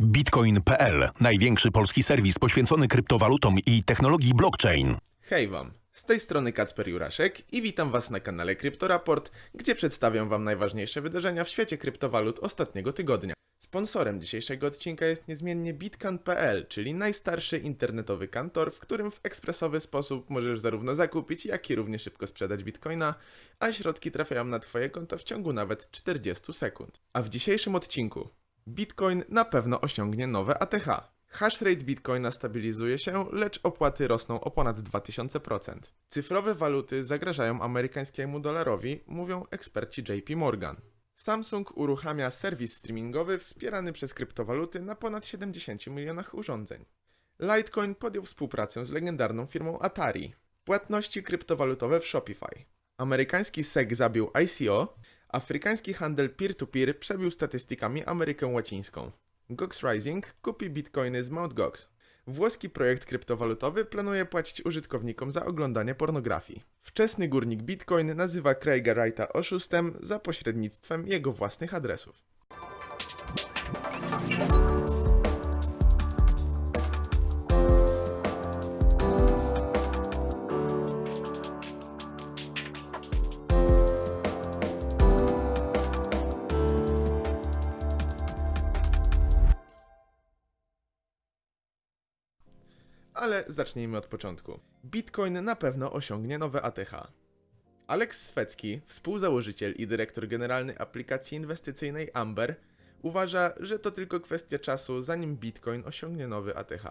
Bitcoin.pl, największy polski serwis poświęcony kryptowalutom i technologii blockchain. Hej wam, z tej strony Kacper Juraszek i witam was na kanale Kryptoraport, gdzie przedstawiam wam najważniejsze wydarzenia w świecie kryptowalut ostatniego tygodnia. Sponsorem dzisiejszego odcinka jest niezmiennie bitcan.pl, czyli najstarszy internetowy kantor, w którym w ekspresowy sposób możesz zarówno zakupić, jak i równie szybko sprzedać bitcoina, a środki trafiają na twoje konto w ciągu nawet 40 sekund. A w dzisiejszym odcinku Bitcoin na pewno osiągnie nowe ATH. Hashrate Bitcoina stabilizuje się, lecz opłaty rosną o ponad 2000%. Cyfrowe waluty zagrażają amerykańskiemu dolarowi, mówią eksperci JP Morgan. Samsung uruchamia serwis streamingowy wspierany przez kryptowaluty na ponad 70 milionach urządzeń. Litecoin podjął współpracę z legendarną firmą Atari. Płatności kryptowalutowe w Shopify. Amerykański SEC zabił ICO, afrykański handel peer-to-peer przebił statystykami Amerykę Łacińską. Gox Rising kupi bitcoiny z Mt. Gox. Włoski projekt kryptowalutowy planuje płacić użytkownikom za oglądanie pornografii. Wczesny górnik Bitcoin nazywa Craiga Wrighta oszustem za pośrednictwem jego własnych adresów. Ale zacznijmy od początku. Bitcoin na pewno osiągnie nowe ATH. Alex Swecki, współzałożyciel i dyrektor generalny aplikacji inwestycyjnej Amber, uważa, że to tylko kwestia czasu, zanim Bitcoin osiągnie nowy ATH.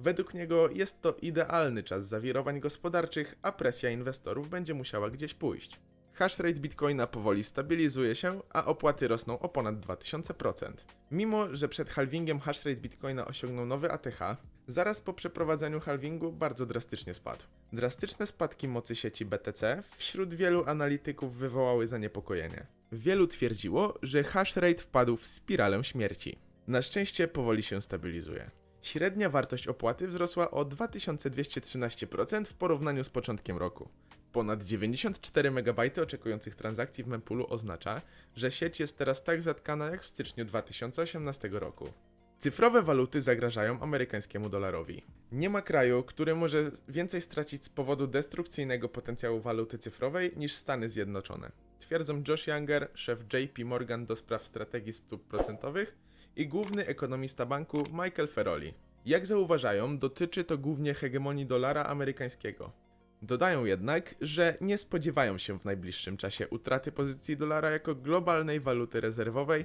Według niego jest to idealny czas zawirowań gospodarczych, a presja inwestorów będzie musiała gdzieś pójść. Hashrate Bitcoina powoli stabilizuje się, a opłaty rosną o ponad 2000%. Mimo, że przed halvingiem hashrate Bitcoina osiągnął nowy ATH, zaraz po przeprowadzeniu halvingu bardzo drastycznie spadł. Drastyczne spadki mocy sieci BTC wśród wielu analityków wywołały zaniepokojenie. Wielu twierdziło, że hashrate wpadł w spiralę śmierci. Na szczęście powoli się stabilizuje. Średnia wartość opłaty wzrosła o 2213% w porównaniu z początkiem roku. Ponad 94 MB oczekujących transakcji w mempulu oznacza, że sieć jest teraz tak zatkana jak w styczniu 2018 roku. Cyfrowe waluty zagrażają amerykańskiemu dolarowi. Nie ma kraju, który może więcej stracić z powodu destrukcyjnego potencjału waluty cyfrowej niż Stany Zjednoczone. Twierdzą Josh Younger, szef JP Morgan do spraw strategii stóp procentowych i główny ekonomista banku Michael Ferroli. Jak zauważają, dotyczy to głównie hegemonii dolara amerykańskiego. Dodają jednak, że nie spodziewają się w najbliższym czasie utraty pozycji dolara jako globalnej waluty rezerwowej,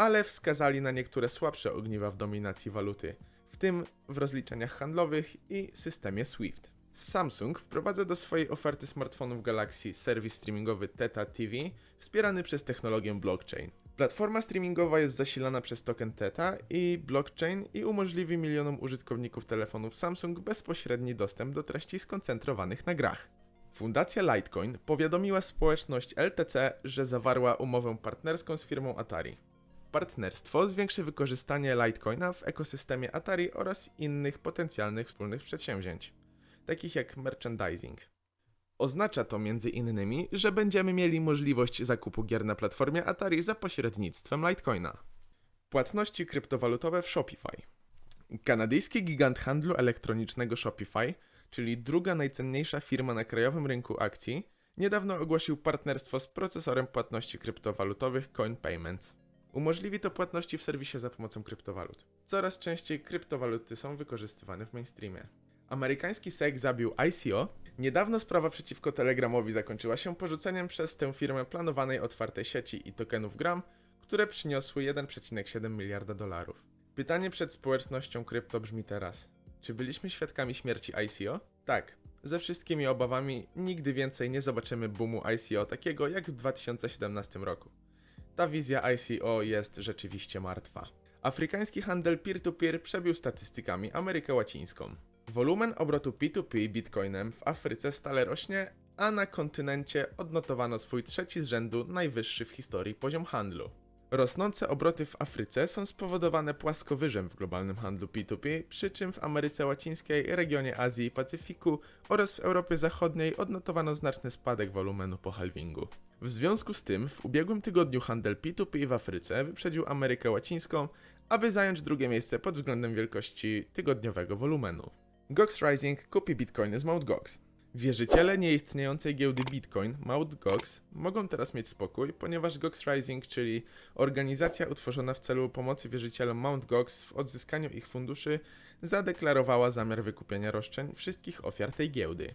ale wskazali na niektóre słabsze ogniwa w dominacji waluty, w tym w rozliczeniach handlowych i systemie SWIFT. Samsung wprowadza do swojej oferty smartfonów Galaxy serwis streamingowy Theta TV wspierany przez technologię blockchain. Platforma streamingowa jest zasilana przez token Theta i blockchain i umożliwi milionom użytkowników telefonów Samsung bezpośredni dostęp do treści skoncentrowanych na grach. Fundacja Litecoin powiadomiła społeczność LTC, że zawarła umowę partnerską z firmą Atari. Partnerstwo zwiększy wykorzystanie Litecoina w ekosystemie Atari oraz innych potencjalnych wspólnych przedsięwzięć, takich jak merchandising. Oznacza to między innymi, że będziemy mieli możliwość zakupu gier na platformie Atari za pośrednictwem Litecoina. Płatności kryptowalutowe w Shopify. Kanadyjski gigant handlu elektronicznego Shopify, czyli druga najcenniejsza firma na krajowym rynku akcji, niedawno ogłosił partnerstwo z procesorem płatności kryptowalutowych Coin Payments. Umożliwi to płatności w serwisie za pomocą kryptowalut. Coraz częściej kryptowaluty są wykorzystywane w mainstreamie. Amerykański SEC zabił ICO. Niedawno sprawa przeciwko Telegramowi zakończyła się porzuceniem przez tę firmę planowanej otwartej sieci i tokenów gram, które przyniosły 1,7 miliarda dolarów. Pytanie przed społecznością krypto brzmi teraz: czy byliśmy świadkami śmierci ICO? Tak. Ze wszystkimi obawami nigdy więcej nie zobaczymy boomu ICO takiego jak w 2017 roku. Ta wizja ICO jest rzeczywiście martwa. Afrykański handel peer-to-peer przebił statystykami Amerykę Łacińską. Wolumen obrotu P2P bitcoinem w Afryce stale rośnie, a na kontynencie odnotowano swój trzeci z rzędu najwyższy w historii poziom handlu. Rosnące obroty w Afryce są spowodowane płaskowyżem w globalnym handlu P2P, przy czym w Ameryce Łacińskiej, regionie Azji i Pacyfiku oraz w Europie Zachodniej odnotowano znaczny spadek wolumenu po halvingu. W związku z tym w ubiegłym tygodniu handel P2P w Afryce wyprzedził Amerykę Łacińską, aby zająć drugie miejsce pod względem wielkości tygodniowego wolumenu. Gox Rising kupi bitcoiny z Mt. Gox. Wierzyciele nieistniejącej giełdy Bitcoin, Mt. Gox, mogą teraz mieć spokój, ponieważ Gox Rising, czyli organizacja utworzona w celu pomocy wierzycielom Mt. Gox w odzyskaniu ich funduszy, zadeklarowała zamiar wykupienia roszczeń wszystkich ofiar tej giełdy.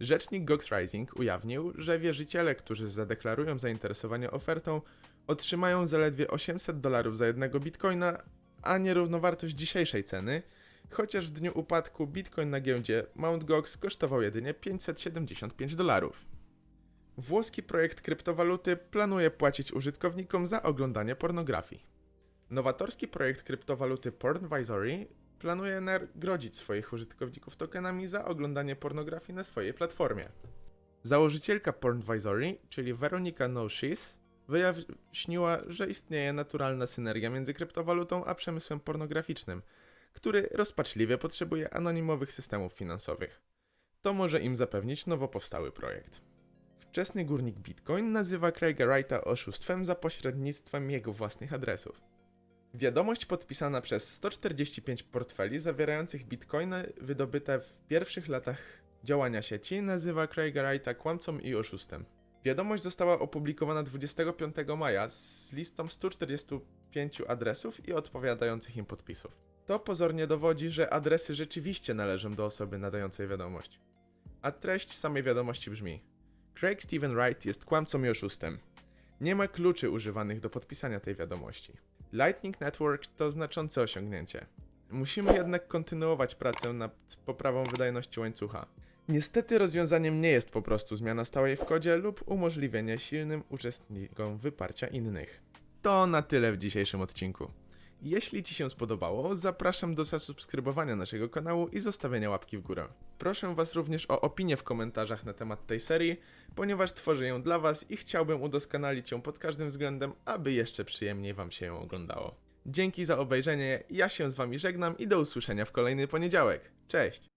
Rzecznik Gox Rising ujawnił, że wierzyciele, którzy zadeklarują zainteresowanie ofertą, otrzymają zaledwie 800 dolarów za jednego bitcoina, a nie równowartość dzisiejszej ceny, chociaż w dniu upadku bitcoin na giełdzie Mt. Gox kosztował jedynie 575 dolarów. Włoski projekt kryptowaluty planuje płacić użytkownikom za oglądanie pornografii. Nowatorski projekt kryptowaluty Pornvisory planuje nagrodzić swoich użytkowników tokenami za oglądanie pornografii na swojej platformie. Założycielka Pornvisory, czyli Weronika No-Shiz, wyjaśniła, że istnieje naturalna synergia między kryptowalutą a przemysłem pornograficznym, który rozpaczliwie potrzebuje anonimowych systemów finansowych. To może im zapewnić nowo powstały projekt. Wczesny górnik Bitcoin nazywa Craiga Wrighta oszustwem za pośrednictwem jego własnych adresów. Wiadomość podpisana przez 145 portfeli zawierających bitcoiny wydobyte w pierwszych latach działania sieci nazywa Craiga Wrighta kłamcą i oszustem. Wiadomość została opublikowana 25 maja z listą 145 adresów i odpowiadających im podpisów. To pozornie dowodzi, że adresy rzeczywiście należą do osoby nadającej wiadomość. A treść samej wiadomości brzmi: Craig Stephen Wright jest kłamcą i oszustem. Nie ma kluczy używanych do podpisania tej wiadomości. Lightning Network to znaczące osiągnięcie. Musimy jednak kontynuować pracę nad poprawą wydajności łańcucha. Niestety rozwiązaniem nie jest po prostu zmiana stałej w kodzie lub umożliwienie silnym uczestnikom wyparcia innych. To na tyle w dzisiejszym odcinku. Jeśli Ci się spodobało, zapraszam do zasubskrybowania naszego kanału i zostawienia łapki w górę. Proszę Was również o opinię w komentarzach na temat tej serii, ponieważ tworzę ją dla Was i chciałbym udoskonalić ją pod każdym względem, aby jeszcze przyjemniej Wam się ją oglądało. Dzięki za obejrzenie, ja się z Wami żegnam i do usłyszenia w kolejny poniedziałek. Cześć!